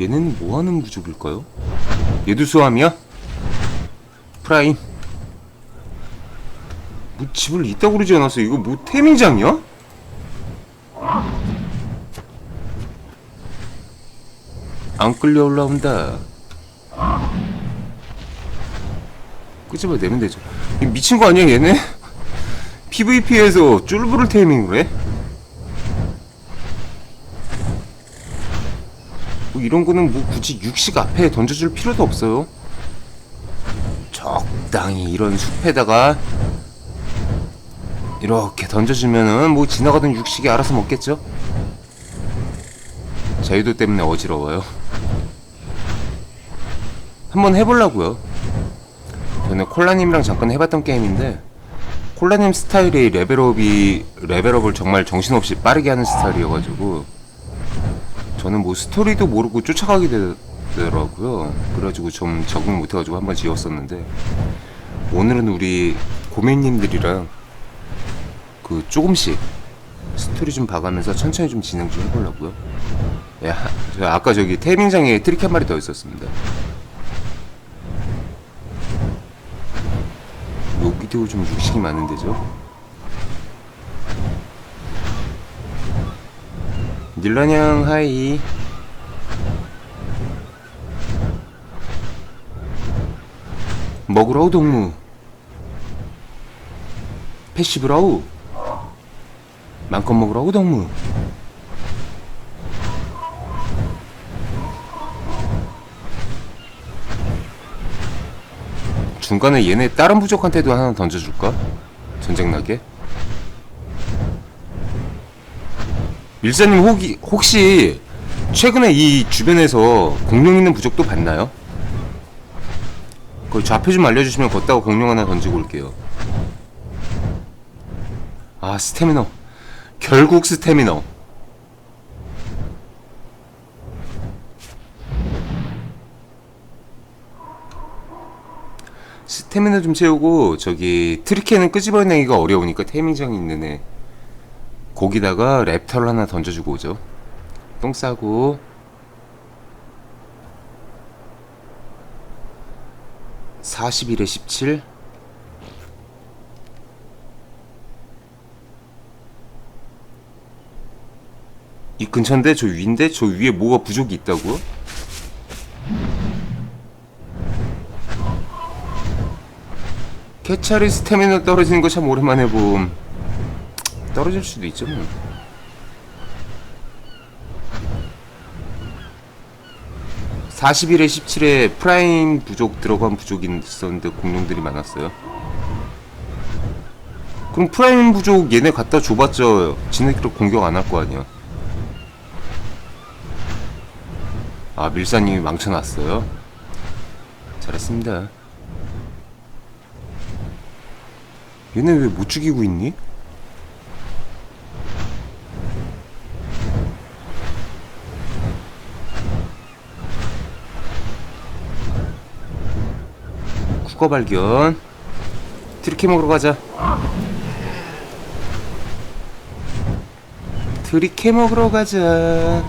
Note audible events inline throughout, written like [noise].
얘는 뭐하는 부족일까요? 얘도 수함이야? 프라임 뭐 집을 이따 그러지 않았어 이거 뭐 태민장이야? 안 끌려 올라온다 끄집어 내면 되죠 이 미친 거 아니야 얘네? [laughs] PVP에서 쫄부를 테이밍을 해? 이런 거는 뭐 굳이 육식 앞에 던져줄 필요도 없어요. 적당히 이런 숲에다가 이렇게 던져주면은 뭐 지나가던 육식이 알아서 먹겠죠? 자유도 때문에 어지러워요. 한번 해보려고요. 저는 콜라님이랑 잠깐 해봤던 게임인데 콜라님 스타일이 레벨업이 레벨업을 정말 정신없이 빠르게 하는 스타일이어가지고 저는 뭐 스토리도 모르고 쫓아가게 되더라고요. 그래가지고 좀 적응 못해가지고 한번 지웠었는데 오늘은 우리 고객님들이랑 그 조금씩 스토리 좀 봐가면서 천천히 좀 진행 좀 해보려고요. 야, 저 아까 저기 태민장에 트릭 한 마리 더 있었습니다. 여기도 좀 육식이 많은데죠? 닐라냥 하이 먹으라우 동무 패시브라우 마음껏 먹으라우 동무 중간에 얘네 다른 부족한테도 하나 던져줄까? 전쟁나게? 밀사님 혹이, 혹시 최근에 이 주변에서 공룡 있는 부족도 봤나요? 그 좌표 좀 알려주시면 걷다가 공룡 하나 던지고 올게요. 아 스태미너 결국 스태미너 스태미너 좀 채우고 저기 트리케는 끄집어내기가 어려우니까 태민장이 있는 애 거기다가 랩터를 하나 던져주고 오죠. 똥 싸고 (41에 17) 이 근처인데 저 위인데 저 위에 뭐가 부족이 있다고? 캐차리 스태미너 떨어지는 거 참 오랜만에 봄. 떨어질 수도 있죠 뭐. (41에 17에) 프라임 부족 들어간 부족이 있었는데 공룡들이 많았어요 그럼 프라임 부족 얘네 갖다 줘봤자 지네끼리 공격 안 할 거 아니야 아 밀사님이 망쳐놨어요 잘했습니다 얘네 왜 못 죽이고 있니? 국어 발견. 트리케 먹으러 가자. 트리케 먹으러 가자.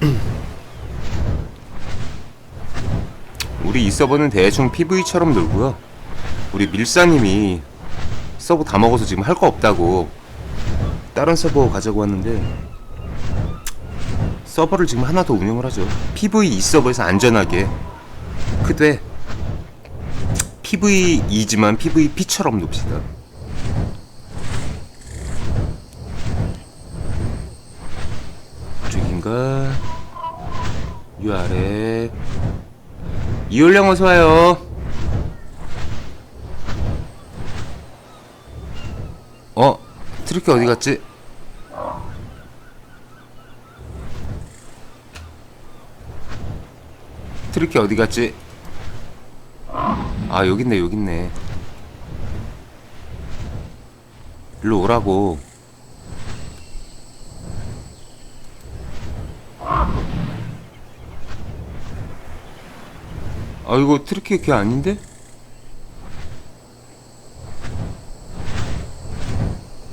[clears throat] 우리 이 서버는 대충 PV처럼 놀고요. 우리 밀사님이 서버 다 먹어서 지금 할 거 없다고 다른 서버 가자고 왔는데 서버를 지금 하나 더 운영을 하죠. PV 이 서버에서 안전하게 크되 PVE지만 PVP처럼 놉시다. 저긴가? 요 아래 이올령 어서 와요. 어? 트리키 어디 갔지? 트리키 어디 갔지? 아 여깄네 여깄네 일로 오라고 아 이거 트리키 걔 아닌데?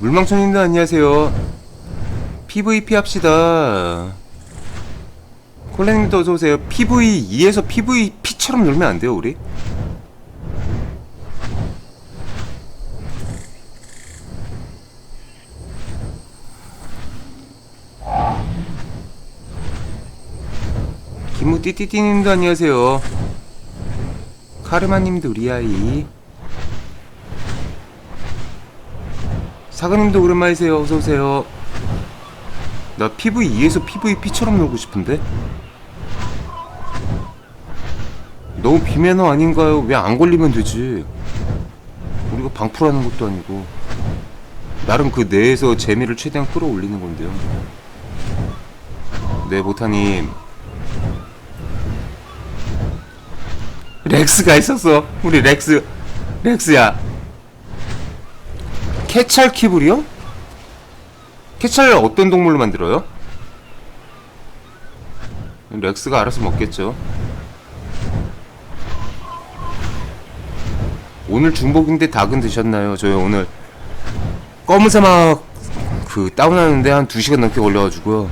물망청님들 안녕하세요 PVP 합시다. 콜레님도 어서오세요. PV2에서 PVP처럼 놀면 안 돼요, 우리? 김우 띠띠띠님도 안녕하세요. 카르마님도 우리 아이. 사그님도 오랜만이세요. 어서 오세요. 나 PV2에서 PVP처럼 놀고 싶은데? 너무 비매너 아닌가요? 왜 안 걸리면 되지? 우리가 방풀하는 것도 아니고 나름 그 내에서 재미를 최대한 끌어올리는 건데요. 네, 보타님. 렉스가 있었어. 우리 렉스. 렉스야. 캐찰 키블이요? 캐찰 어떤 동물로 만들어요? 렉스가 알아서 먹겠죠. 오늘 중복인데 닭은 드셨나요? 저희 오늘 검은 사막 그 다운하는데 한 2시간 넘게 걸려가지고요.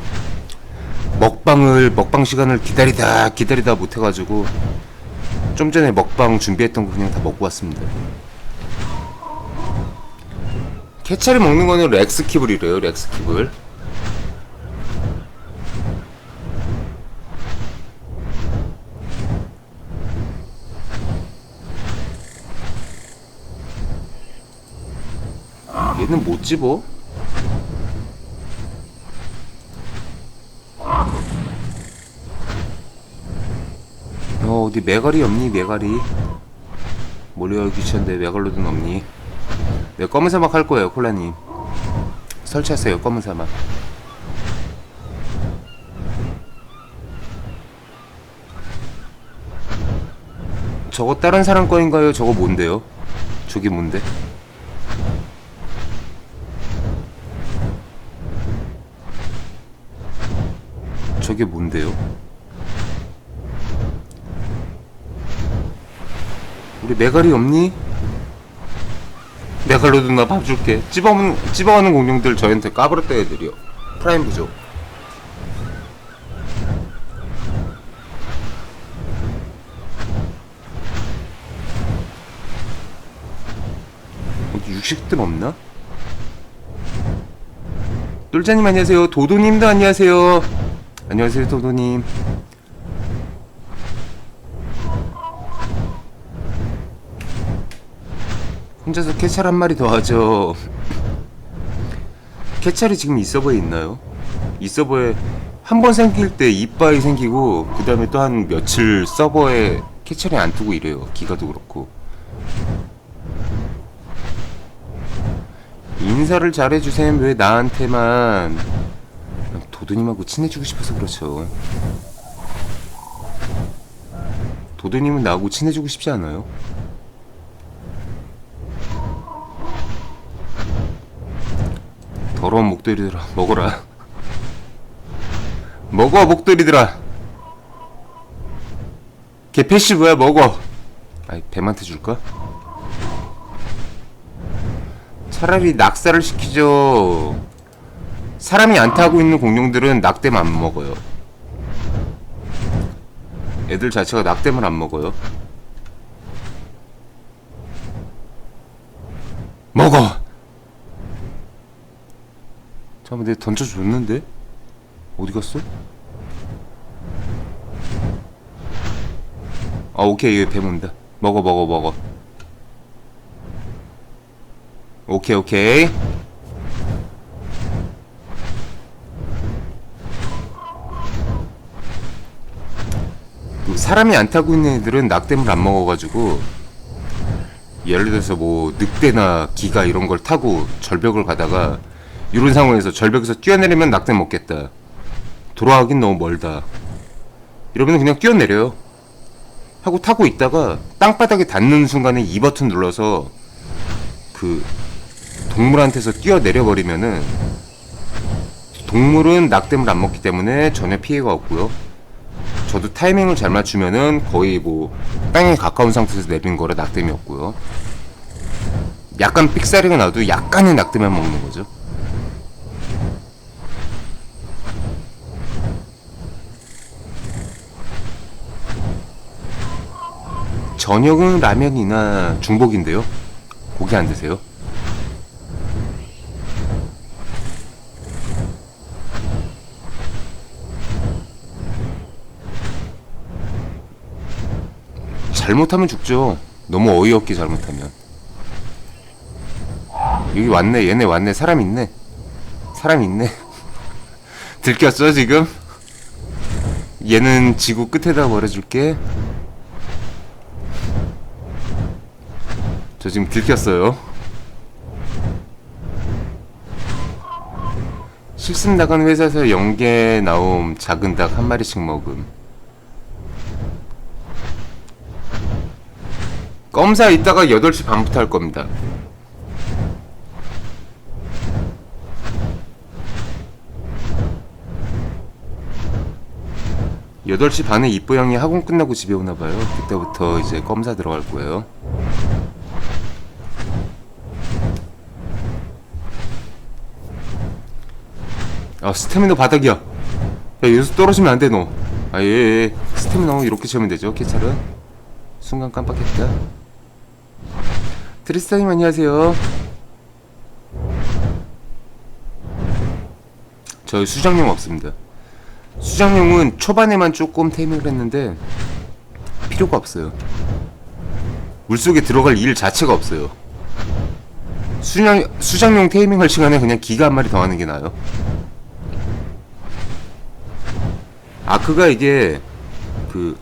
먹방을 먹방 시간을 기다리다 기다리다 못해가지고 좀 전에 먹방 준비했던 거 그냥 다 먹고 왔습니다. 캐찰을 먹는 거는 렉스 키블이래요. 렉스 키블. 얘는 못 집어. 어 어디 메가리 없니 몰래 열기 귀찮은데 메갈로든 없니 네 검은 사막 할 거예요 콜라님 설치하세요 검은 사막 저거 다른 사람 거인가요? 저거 뭔데요? 저게 뭔데? 저게 뭔데요? 우리 메갈이 없니? 메갈로 누나 밥 줄게. 찝어먹는, 찝어가는 공룡들 저한테 까버렸다 애들이요. 프라임 부족. 어디 육식들 없나? 똘자님 안녕하세요. 도도님도 안녕하세요. 안녕하세요, 도도님. 혼자서 캐찰 한 마리 더 하죠. 캐찰이 지금 이 서버에 있나요? 이 서버에 한 번 생길 때 이빠이 생기고 그 다음에 또 한 며칠 서버에 캐찰이 안 뜨고 이래요. 기가도 그렇고. 인사를 잘해주셈 왜 나한테만 도도님하고 친해지고 싶어서 그렇죠. 도도님은 나하고 친해지고 싶지 않아요? 더러운 목도리들아 먹어라 [laughs] 먹어 목도리들아 걔 패시브야 먹어 아이 뱀한테 줄까? 차라리 낙사를 시키죠 사람이 안 타고 있는 공룡들은 낙댐 안 먹어요. 애들 자체가 낙댐을 안 먹어요. 먹어! 잠깐만 내가 던져줬는데? 어디 갔어? 아 오케이 얘뱀 온다. 먹어 먹어 먹어. 오케이 오케이 사람이 안 타고 있는 애들은 낙댐을 안 먹어가지고 예를 들어서 뭐 늑대나 기가 이런 걸 타고 절벽을 가다가 이런 상황에서 절벽에서 뛰어내리면 낙댐 먹겠다. 돌아가긴 너무 멀다. 이러면 그냥 뛰어내려요. 하고 타고 있다가 땅바닥에 닿는 순간에 이 버튼 눌러서 그 동물한테서 뛰어내려 버리면은 동물은 낙댐을 안 먹기 때문에 전혀 피해가 없고요. 저도 타이밍을 잘 맞추면은 거의 뭐 땅에 가까운 상태에서 내린 거라 낙뎀이 없고요. 약간 삑사리가 나도 약간의 낙뎀만 먹는 거죠. 저녁은 라면이나 중복인데요. 고기 안 드세요? 잘못하면 죽죠. 너무 어이없게 잘못하면. 여기 왔네. 얘네 왔네. 사람 있네. 사람 있네. [laughs] 들켰어 지금? 얘는 지구 끝에다 버려줄게. 저 지금 들켰어요. 실습 나간 회사에서 연계 나옴 작은 닭 한 마리씩 먹음. 검사 이따가 8시 반부터 할 겁니다. 여덟 시 반에 이뻐 형이 학원 끝나고 집에 오나 봐요. 그때부터 이제 검사 들어갈 거예요. 아 스태미너 바닥이야. 야 여기서 떨어지면 안 돼 너. 아예 예, 예. 스태미너 이렇게 채우면 되죠. 캐찰은. 순간 깜빡했다. 트리스타님 안녕하세요. 저희 수정용 없습니다. 수정용은 초반에만 조금 테이밍을 했는데 필요가 없어요. 물속에 들어갈 일 자체가 없어요. 수장, 수장용 테이밍 할 시간에 그냥 기가 한 마리 더 하는 게 나아요. 아크가 이게 그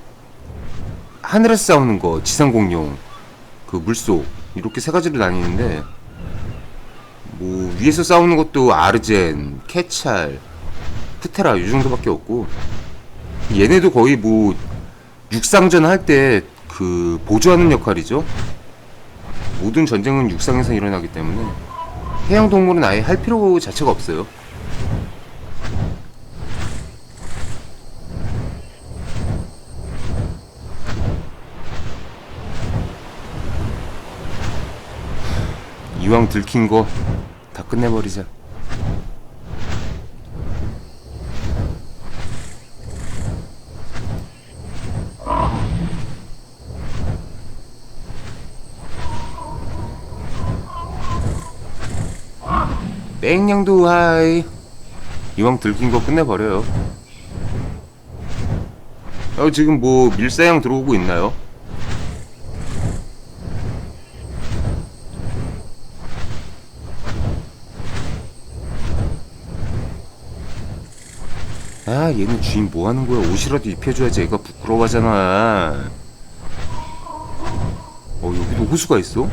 하늘에서 싸우는 거 지상 공룡 그 물속 이렇게 세 가지로 나뉘는데 뭐 위에서 싸우는 것도 아르젠, 케찰, 푸테라 이 정도밖에 없고 얘네도 거의 뭐 육상전 할 때 그 보조하는 역할이죠. 모든 전쟁은 육상에서 일어나기 때문에 해양 동물은 아예 할 필요 자체가 없어요. 이왕 들킨 거 다 끝내버리자. 뺑냥도 하이 이왕 들킨 거 끝내버려요. 어, 지금 뭐 밀사양 들어오고 있나요? 아 얘는 주인 뭐 하는 거야 옷이라도 입혀줘야지 애가 부끄러워하잖아 어 여기도 호수가 있어?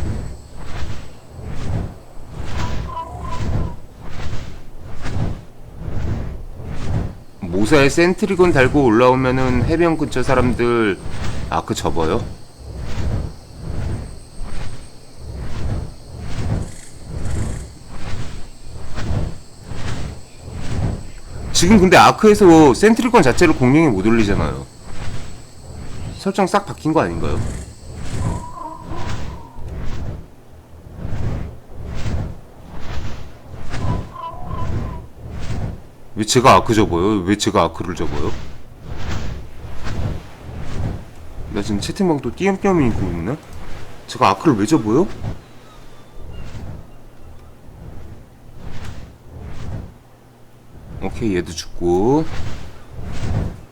모사에 센트리건 달고 올라오면은 해변 근처 사람들 아크 접어요? 지금 근데 아크에서 센트리건 자체를 공룡에 못 올리잖아요. 설정 싹 바뀐 거 아닌가요? 왜 제가 아크 접어요? 왜 제가 아크를 접어요? 나 지금 채팅방도 띄엄띄엄 있고 있나? 제가 아크를 왜 접어요? 오케이 얘도 죽고.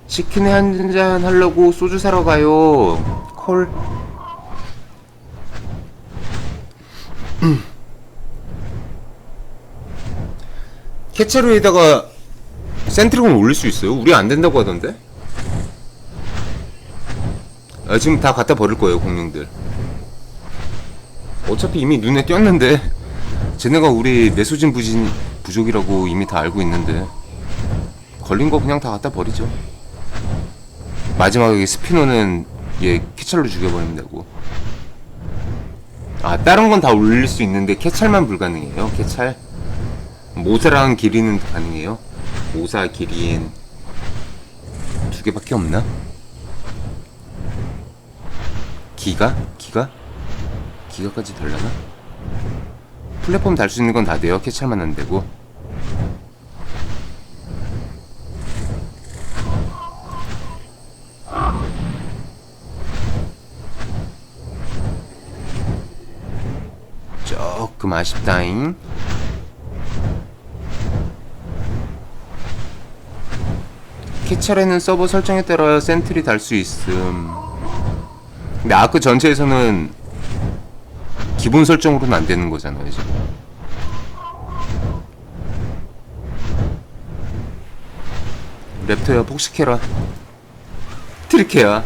치킨에 한 잔 하려고 소주 사러 가요. 콜. [clears throat] 캐체로에다가 센트리곤 올릴 수 있어요? 우리 안 된다고 하던데? 아, 지금 다 갖다 버릴 거예요 공룡들. 어차피 이미 눈에 띄었는데. [laughs] 쟤네가 우리 내수진 부진 부족이라고 이미 다 알고 있는데 걸린 거 그냥 다 갖다 버리죠. 마지막에 스피너는 얘 캐찰로 죽여버리면 되고. 아 다른 건 다 올릴 수 있는데 캐찰만 불가능해요. 캐찰. 모사랑 기린은 가능해요. 모사, 기린 두 개밖에 없나? 기가? 기가? 기가까지 되려나? 플랫폼 달 수 있는 건 다 돼요. 캐찰만 안 되고. 아쉽다잉. 캐찰에는 서버 설정에 따라 센트리 달 수 있음. 근데 아크 전체에서는 기본 설정으로는 안 되는 거잖아요, 지금. 랩터야, 폭식해라. 트리케야.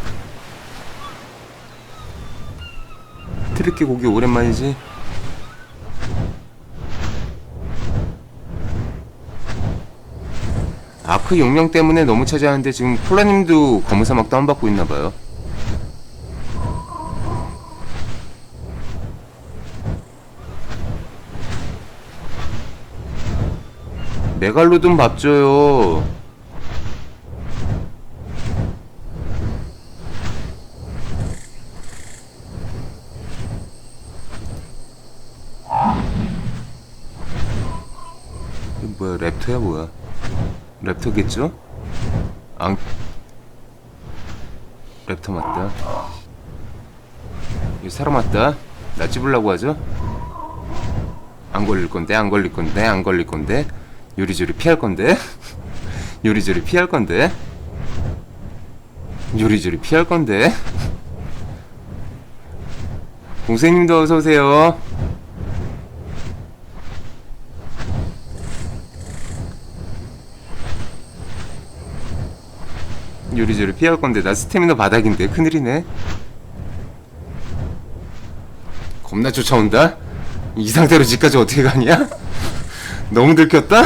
트리케 고기 오랜만이지? 아크 용량 때문에 너무 차지하는데 지금 콜라님도 검은 사막 다운받고 있나봐요. 메갈로돈 밥 줘요. 랩터겠죠? 안 랩터 맞다. 이 사람 맞다. 나 찝으려고 하죠? 안 걸릴 건데, 안 걸릴 건데, 안 걸릴 건데, 요리조리 피할 건데, [laughs] 요리조리 피할 건데, 요리조리 피할 건데. [laughs] 동생님도 어서 오세요. 요리조리 피할 건데 나 스태미너 바닥인데 큰일이네. 겁나 쫓아온다. 이 상태로 집까지 어떻게 가냐? [laughs] 너무 들켰다.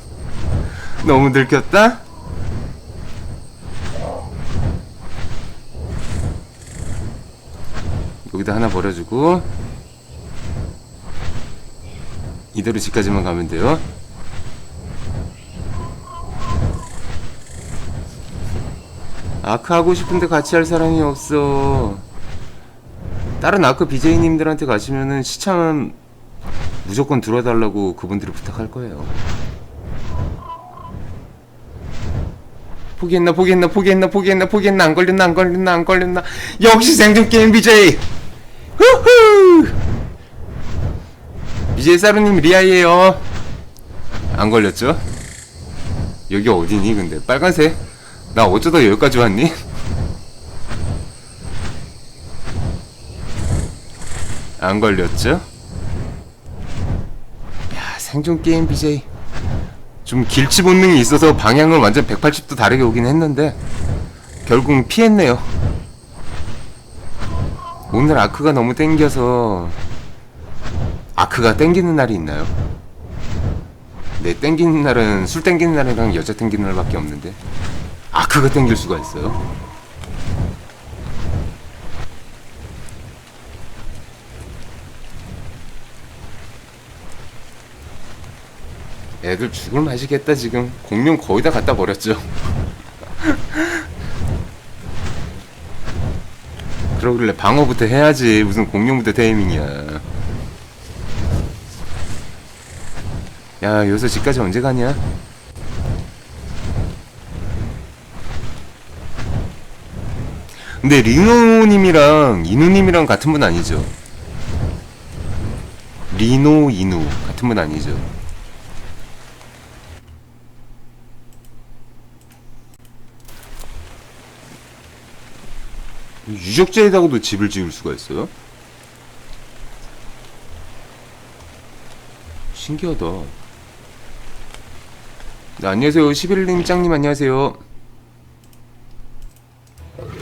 [laughs] 너무 들켰다. 여기다 하나 버려주고 이대로 집까지만 가면 돼요. 아크 하고 싶은데 같이 할 사람이 없어. 다른 아크 BJ님들한테 가시면은 시참 무조건 들어달라고 그분들이 부탁할 거예요. 포기했나 포기했나 포기했나 포기했나 포기했나 안 걸렸나 안 걸렸나 안 걸렸나 역시 생존 게임 BJ 후후 BJ 사루님 리아이에요 안 걸렸죠? 여기 어디니 근데 빨간색 나 어쩌다 여기까지 왔니? 안 걸렸죠? 야 생존 게임 BJ 좀 길치 본능이 있어서 방향을 완전 180도 다르게 오긴 했는데 결국 피했네요. 오늘 아크가 너무 땡겨서 아크가 땡기는 날이 있나요? 네 땡기는 날은 술 땡기는 날이랑 여자 땡기는 날밖에 없는데 아크가 땡길 수가 있어요? 애들 죽을 맛이겠다 지금. 공룡 거의 다 갖다 버렸죠. [laughs] 그러길래 방어부터 해야지. 무슨 공룡부터 테이밍이야. 야 여기서 집까지 언제 가냐 근데 리노님이랑 이누님이랑 같은 분 아니죠 리노 이누 같은 분 아니죠 유적지에다가도 집을 지을 수가 있어요? 신기하다. 네, 안녕하세요. 11님 짱님 안녕하세요.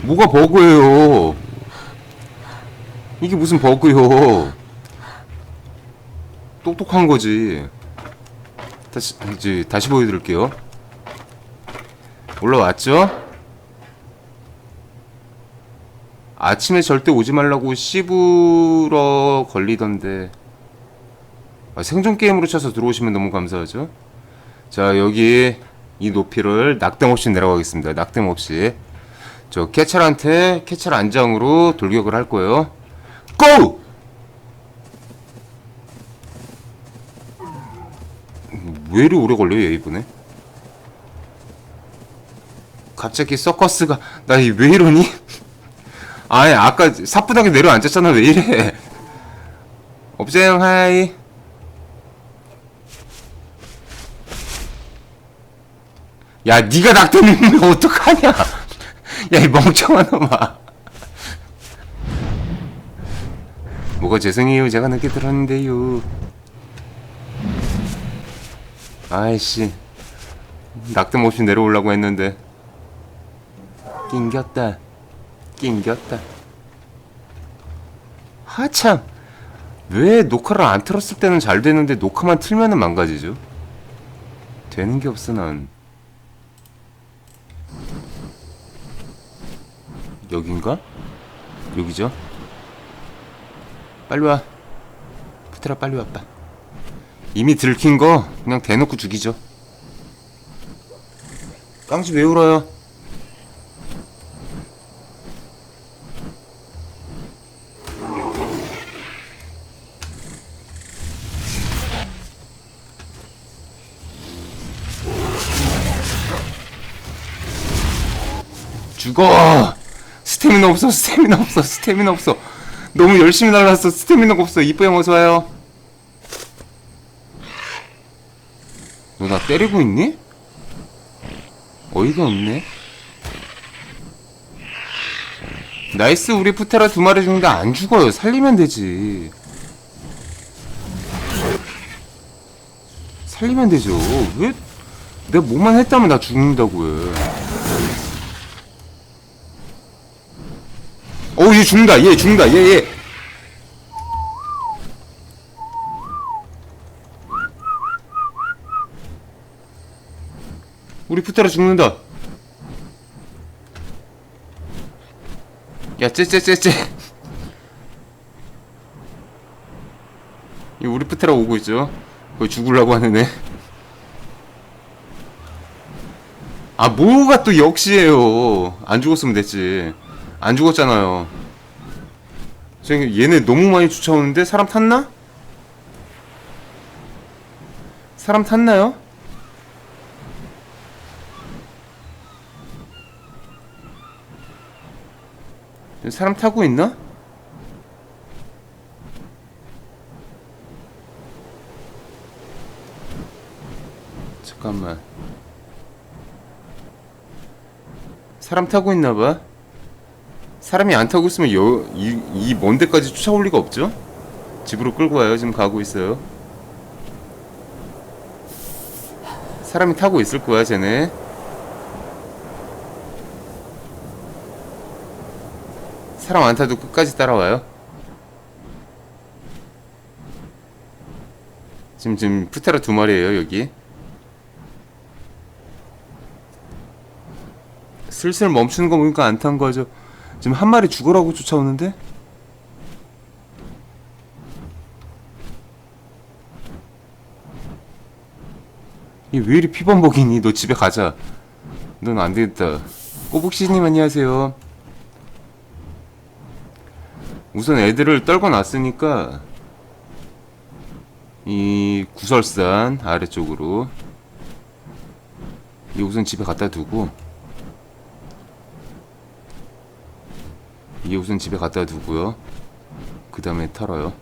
뭐가 버그예요? 이게 무슨 버그요? 똑똑한 거지. 다시 이제 다시 보여드릴게요. 올라왔죠? 아침에 절대 오지 말라고 씹으러 걸리던데 아, 생존 게임으로 쳐서 들어오시면 너무 감사하죠 자 여기 이 높이를 낙뎀 없이 내려가겠습니다 낙뎀 없이 저 캐찰한테 캐찰 안장으로 돌격을 할 거예요. 고! 왜 이리 오래 걸려요 얘 이번에? 갑자기 서커스가 나 왜 이러니? 아니 아까 사뿐하게 내려앉았잖아 왜 이래? 어, 옵자형 하이. 야 니가 낙태 먹으면 어떡하냐 야 이 멍청한 놈아. 뭐가 죄송해요. 제가 늦게 들었는데요. 아이씨. 낙뎀 없이 내려오려고 했는데. 낑겼다. 낑겼다. 하참. 왜 녹화를 안 틀었을 때는 잘 되는데 녹화만 틀면은 망가지죠? 되는 게 없어 난 여긴가? 여기죠? 빨리 와 푸테라 빨리 와빠 이미 들킨 거 그냥 대놓고 죽이죠 깡지 왜 울어요? 죽어 스태미나 없어 스태미나 없어 스태미나 없어. 너무 열심히 날랐어 스태미나가 없어. 이뻐형 어서와요. 너 나 때리고 있니? 어이가 없네. 나이스 우리 푸테라 두 마리 죽는데 안 죽어요. 살리면 되지. 살리면 되죠. 왜? 내가 뭐만 했다면 나 죽는다고 해 어, 얘 죽는다. 얘 죽는다. 얘, 얘. 우리 푸테라 죽는다. 야, 쟤쟤쟤쟤. 이 우리 푸테라 오고 있죠. 거의 죽으려고 하는 애. 아, 뭐가 또 역시예요. 안 죽었으면 됐지. 안 죽었잖아요. 지금 얘네 너무 많이 쫓아오는데 사람 탔나? 사람 탔나요? 사람 타고 있나? 잠깐만. 사람 타고 있나 봐. 사람이 안 타고 있으면 여, 이, 이 먼 데까지 쫓아올 리가 없죠? 집으로 끌고 와요. 지금 가고 있어요. 사람이 타고 있을 거야, 쟤네. 사람 안 타도 끝까지 따라와요. 지금 지금 푸테라 두 마리예요, 여기. 슬슬 멈추는 거 보니까 안 탄 거죠. 지금 한 마리 죽으라고 쫓아오는데? 이 왜 이리 피범벅이니? 너 집에 가자. 넌 안 되겠다. 꼬북씨님 안녕하세요. 우선 애들을 떨궈 놨으니까 이 구설산 아래쪽으로 이 우선 집에 갖다 두고 이 우선 집에 갖다 두고요. 그 다음에 털어요.